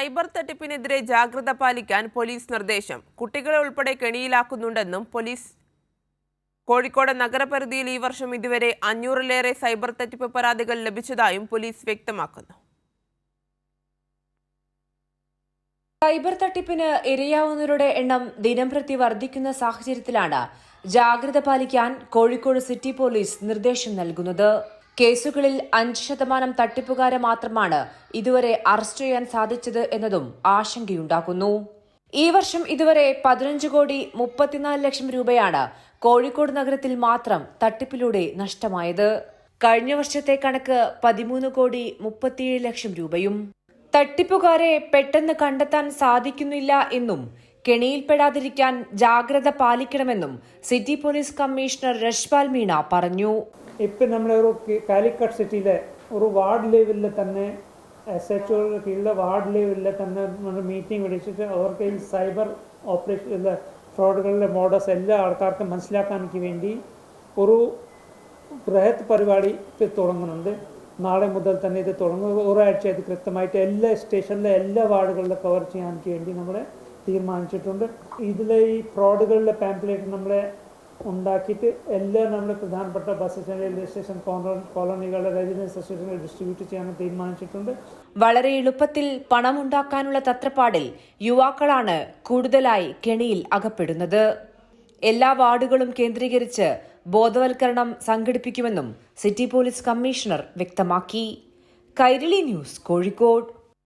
Cyber തട്ടിപ്പിനെതിരെ ജാഗ്രത പാലിക്കാൻ police നിർദ്ദേശം. കുട്ടികളെ ഉൾപ്പെടെ കെണിയിലാക്കുന്നുണ്ടെന്നും പോലീസ് കോഴിക്കോട് നഗരപരിധിയിൽ ഈ വർഷം ഇതുവരെ അഞ്ഞൂറിലേറെ സൈബർ തട്ടിപ്പ് പരാതികൾ ലഭിച്ചതായും പോലീസ് വ്യക്തമാക്കുന്നു. സൈബർ തട്ടിപ്പിന് ഇരയാവുന്നവരുടെ എണ്ണം ദിനംപ്രതി വർദ്ധിക്കുന്ന സാഹചര്യത്തിലാണ് ജാഗ്രത പാലിക്കാൻ കോഴിക്കോട് സിറ്റി പോലീസ് നിർദ്ദേശം നൽകുന്നത്. കേസുകളിൽ അഞ്ച് ശതമാനം തട്ടിപ്പുകാരെ മാത്രമാണ് ഇതുവരെ അറസ്റ്റ് ചെയ്യാൻ സാധിച്ചത് എന്നതും ആശങ്കയുണ്ടാക്കുന്നു. ഈ വർഷം ഇതുവരെ പതിനഞ്ച് കോടി മുപ്പത്തിനാല് ലക്ഷം രൂപയാണ് കോഴിക്കോട് നഗരത്തിൽ മാത്രം തട്ടിപ്പിലൂടെ നഷ്ടമായത്. കഴിഞ്ഞ വർഷത്തെ കണക്ക് പതിമൂന്ന് കോടി മുപ്പത്തിയേഴ് ലക്ഷം രൂപയും. തട്ടിപ്പുകാരെ പെട്ടെന്ന് കണ്ടെത്താൻ സാധിക്കുന്നില്ല എന്നും കെണിയിൽപ്പെടാതിരിക്കാൻ ജാഗ്രത പാലിക്കണമെന്നും city police commissioner Rashpal Meena പറഞ്ഞു. ഇപ്പം നമ്മുടെ ഒരു കാലിക്കട്ട് സിറ്റിയിലെ ഒരു വാർഡ് ലെവലിൽ തന്നെ എസ് എച്ച് ഒയുടെ കീഴിലെ വാർഡ് ലെവലിൽ തന്നെ നമ്മൾ മീറ്റിംഗ് വിളിച്ചിട്ട് അവർക്ക് ഈ സൈബർ ഓപ്പറേഷൻ ഫ്രോഡുകളുടെ മോഡസ് എല്ലാ ആൾക്കാർക്കും മനസ്സിലാക്കാനൊക്കെ വേണ്ടി ഒരു ബൃഹത് പരിപാടി തുടങ്ങുന്നുണ്ട്. നാളെ മുതൽ തന്നെ ഇത് തുടങ്ങുക ഒരാഴ്ച ഇത് കൃത്യമായിട്ട് എല്ലാ സ്റ്റേഷനിലെ എല്ലാ വാർഡുകളിലും കവർ ചെയ്യാനൊക്കെ വേണ്ടി നമ്മൾ തീരുമാനിച്ചിട്ടുണ്ട്. ഇതിലെ ഈ ഫ്രോഡുകളുടെ പാമ്പ്ലേറ്റ് നമ്മളെ ഉണ്ടാക്കിയിട്ട് എല്ലാ നമ്മൾ പ്രധാനപ്പെട്ട ബസ് സ്റ്റേഷൻ റെയിൽവേ സ്റ്റേഷൻ കോള- കോളനികളുടെ റെസിഡൻസ് അസോസിയേഷനിൽ ഡിസ്ട്രിബ്യൂട്ട് ചെയ്യാൻ തീരുമാനിച്ചിട്ടുണ്ട്. വളരെ എളുപ്പത്തിൽ പണമുണ്ടാക്കാനുള്ള തത്രപ്പാടിൽ യുവാക്കളാണ് കൂടുതലായി കെണിയിൽ അകപ്പെടുന്നത്. എല്ലാ വാർഡുകളും കേന്ദ്രീകരിച്ച് ബോധവൽക്കരണം സംഘടിപ്പിക്കുമെന്നും സിറ്റി പോലീസ് കമ്മീഷണർ വ്യക്തമാക്കി. കൈരളി ന്യൂസ് കോഴിക്കോട്.